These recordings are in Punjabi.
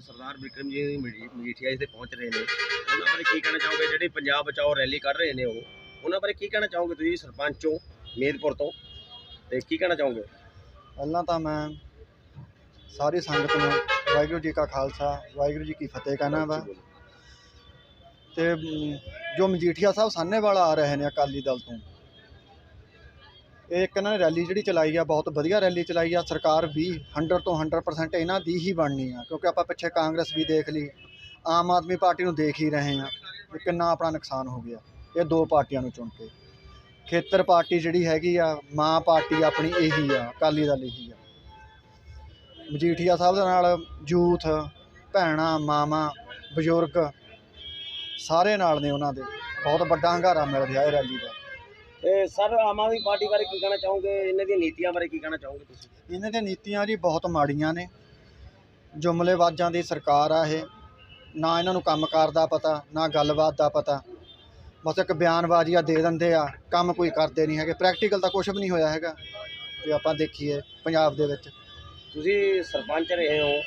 ਸਰਦਾਰ ਬਿਕਰਮ ਜੀ ਮਜੀ- ਮਜੀਠੀਆ ਜੀ ਤੇ ਪਹੁੰਚ ਰਹੇ ਨੇ। ਉਹਨਾਂ ਬਾਰੇ ਕੀ ਕਹਿਣਾ ਚਾਹੋਗੇ? ਜਿਹੜੇ ਪੰਜਾਬ ਬਚਾਓ ਰੈਲੀ ਕੱਢ ਰਹੇ ਨੇ ਉਹ ਉਹਨਾਂ ਬਾਰੇ ਕੀ ਕਹਿਣਾ ਚਾਹੋਗੇ ਤੁਸੀਂ ਸਰਪੰਚੋਂ ਮੇਦਪੁਰ ਤੋਂ? ਤੇ ਕੀ ਕਹਿਣਾ ਚਾਹੋਗੇ? ਪਹਿਲਾਂ ਤਾਂ ਮੈਂ ਸਾਰੀ ਸੰਗਤ ਨੂੰ ਵਾਹਿਗੁਰੂ ਜੀ ਕਾ ਖਾਲਸਾ ਵਾਹਿਗੁਰੂ ਜੀ ਕੀ ਫਤਿਹ ਕਹਿਣਾ ਵਾ। ਤੇ ਜੋ ਮਜੀਠੀਆ ਸਾਹਿਬ ਸਾਹਨੇਵਾਲਾ ਆ ਰਹੇ ਨੇ ਅਕਾਲੀ ਦਲ ਤੋਂ ਇਹ ਇੱਕ ਇਹਨਾਂ ਨੇ ਰੈਲੀ ਜਿਹੜੀ ਚਲਾਈ ਆ, ਬਹੁਤ ਵਧੀਆ ਰੈਲੀ ਚਲਾਈ ਆ। ਸਰਕਾਰ ਵੀ 100 ਤੋਂ 100% ਇਹਨਾਂ ਦੀ ਹੀ ਬਣਨੀ ਆ, ਕਿਉਂਕਿ ਆਪਾਂ ਪਿੱਛੇ ਕਾਂਗਰਸ ਵੀ ਦੇਖ ਲਈ, ਆਮ ਆਦਮੀ ਪਾਰਟੀ ਨੂੰ ਦੇਖ ਹੀ ਰਹੇ ਆ ਵੀ ਕਿੰਨਾ ਆਪਣਾ ਨੁਕਸਾਨ ਹੋ ਗਿਆ, ਇਹ ਦੋ ਪਾਰਟੀਆਂ ਨੂੰ ਚੁਣ ਕੇ। ਖੇਤਰ ਪਾਰਟੀ ਜਿਹੜੀ ਹੈਗੀ ਆ, ਮਾਂ ਪਾਰਟੀ ਆਪਣੀ ਇਹੀ ਆ, ਅਕਾਲੀ ਦਲ ਇਹੀ ਆ। ਮਜੀਠੀਆ ਸਾਹਿਬ ਦੇ ਨਾਲ ਯੂਥ ਭੈਣਾਂ, ਮਾਵਾਂ, ਬਜ਼ੁਰਗ, ਸਾਰੇ ਨਾਲ ਨੇ ਉਹਨਾਂ ਦੇ। ਬਹੁਤ ਵੱਡਾ ਹੰਗਾਰਾ ਮਿਲ ਰਿਹਾ ਇਹ ਰੈਲੀ ਦਾ। ਸਰ ਆਮ ਆਦਮੀ ਪਾਰਟੀ ਬਾਰੇ ਕੀ ਕਹਿਣਾ ਚਾਹੋਗੇ? ਇਹਨਾਂ ਦੀਆਂ ਨੀਤੀਆਂ ਬਾਰੇ ਕੀ ਕਹਿਣਾ ਚਾਹੋਗੇ ਤੁਸੀਂ? ਇਹਨਾਂ ਦੀਆਂ ਨੀਤੀਆਂ ਜੀ ਬਹੁਤ ਮਾੜੀਆਂ ਨੇ। ਜੁਮਲੇਬਾਜ਼ਾਂ ਦੀ ਸਰਕਾਰ ਆ ਇਹ। ਨਾ ਇਹਨਾਂ ਨੂੰ ਕੰਮਕਾਰ ਦਾ ਪਤਾ ਨਾ ਗੱਲਬਾਤ ਦਾ ਪਤਾ। ਬਸ ਇੱਕ ਬਿਆਨਬਾਜ਼ੀਆਂ ਦੇ ਦਿੰਦੇ ਆ। ਕੰਮ ਕੋਈ ਕਰਦੇ ਨਹੀਂ ਹੈਗੇ। ਪ੍ਰੈਕਟੀਕਲ ਤਾਂ ਕੁਝ ਵੀ ਨਹੀਂ ਹੋਇਆ ਹੈਗਾ। ਜੇ ਆਪਾਂ ਦੇਖੀਏ ਪੰਜਾਬ ਦੇ ਵਿੱਚ। ਤੁਸੀਂ ਸਰਪੰਚ ਰਹੇ ਹੋ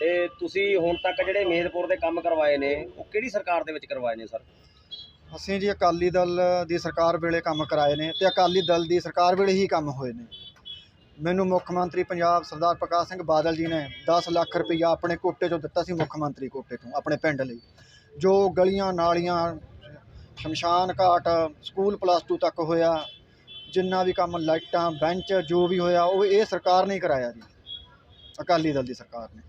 ਤੇ ਤੁਸੀਂ ਹੁਣ ਤੱਕ ਜਿਹੜੇ ਮੇਦਪੁਰ ਦੇ ਕੰਮ ਕਰਵਾਏ ਨੇ ਉਹ ਕਿਹੜੀ ਸਰਕਾਰ ਦੇ ਵਿੱਚ ਕਰਵਾਏ ਨੇ ਸਰ? ਅਸੀਂ ਜੀ ਅਕਾਲੀ ਦਲ ਦੀ ਸਰਕਾਰ ਵੇਲੇ ਕੰਮ ਕਰਾਏ ਨੇ ਤੇ ਅਕਾਲੀ ਦਲ ਦੀ ਸਰਕਾਰ ਵੇਲੇ ਹੀ ਕੰਮ ਹੋਏ ਨੇ। ਮੈਨੂੰ ਮੁੱਖ ਮੰਤਰੀ ਪੰਜਾਬ ਸਰਦਾਰ ਪ੍ਰਕਾਸ਼ ਸਿੰਘ ਬਾਦਲ ਜੀ ਨੇ 10 ਲੱਖ ਰੁਪਈਆ ਆਪਣੇ ਕੋਟੇ ਚੋਂ ਦਿੱਤਾ ਸੀ ਮੁੱਖ ਮੰਤਰੀ ਕੋਟੇ ਤੋਂ, ਆਪਣੇ ਪਿੰਡ ਲਈ। ਜੋ ਗਲੀਆਂ ਨਾਲੀਆਂ, ਸ਼ਮਸ਼ਾਨ ਘਾਟ, ਸਕੂਲ ਪਲੱਸ 2 ਤੱਕ ਹੋਇਆ, ਜਿੰਨਾ ਵੀ ਕੰਮ ਲਾਈਟਾਂ, ਬੈਂਚ ਜੋ ਵੀ ਹੋਇਆ, ਉਹ ਇਹ ਸਰਕਾਰ ਨੇ ਕਰਾਇਆ ਜੀ। ਅਕਾਲੀ ਦਲ ਦੀ ਸਰਕਾਰ ਨੇ।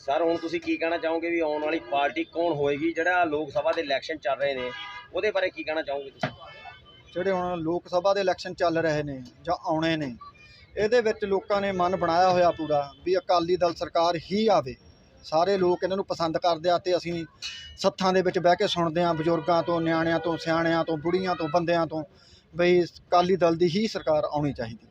ਸਰ, ਹੁਣ ਤੁਸੀਂ ਕੀ ਕਹਿਣਾ ਚਾਹੋਗੇ ਵੀ ਆਉਣ ਵਾਲੀ ਪਾਰਟੀ ਕੌਣ ਹੋਏਗੀ? ਜਿਹੜਾ ਲੋਕ ਸਭਾ ਦੇ ਇਲੈਕਸ਼ਨ ਚੱਲ ਰਹੇ ਨੇ, ਉਹਦੇ ਬਾਰੇ ਕੀ ਕਹਿਣਾ ਚਾਹੋਗੇ ਤੁਸੀਂ? ਜਿਹੜੇ ਹੁਣ ਲੋਕ ਸਭਾ ਦੇ ਇਲੈਕਸ਼ਨ ਚੱਲ ਰਹੇ ਨੇ ਜਾਂ ਆਉਣੇ ਨੇ, ਇਹਦੇ ਵਿੱਚ ਲੋਕਾਂ ਨੇ ਮਨ ਬਣਾਇਆ ਹੋਇਆ ਪੂਰਾ ਵੀ ਅਕਾਲੀ ਦਲ ਸਰਕਾਰ ਹੀ ਆਵੇ। ਸਾਰੇ ਲੋਕ ਇਹਨਾਂ ਨੂੰ ਪਸੰਦ ਕਰਦੇ ਆ ਤੇ ਅਸੀਂ ਸੱਥਾਂ ਦੇ ਵਿੱਚ ਬਹਿ ਕੇ ਸੁਣਦੇ ਆ ਬਜ਼ੁਰਗਾਂ ਤੋਂ, ਨਿਆਣਿਆਂ ਤੋਂ, ਸਿਆਣਿਆਂ ਤੋਂ, ਬੁੜੀਆਂ ਤੋਂ, ਬੰਦਿਆਂ ਤੋਂ, ਬਈ ਅਕਾਲੀ ਦਲ ਦੀ ਹੀ ਸਰਕਾਰ ਆਉਣੀ ਚਾਹੀਦੀ।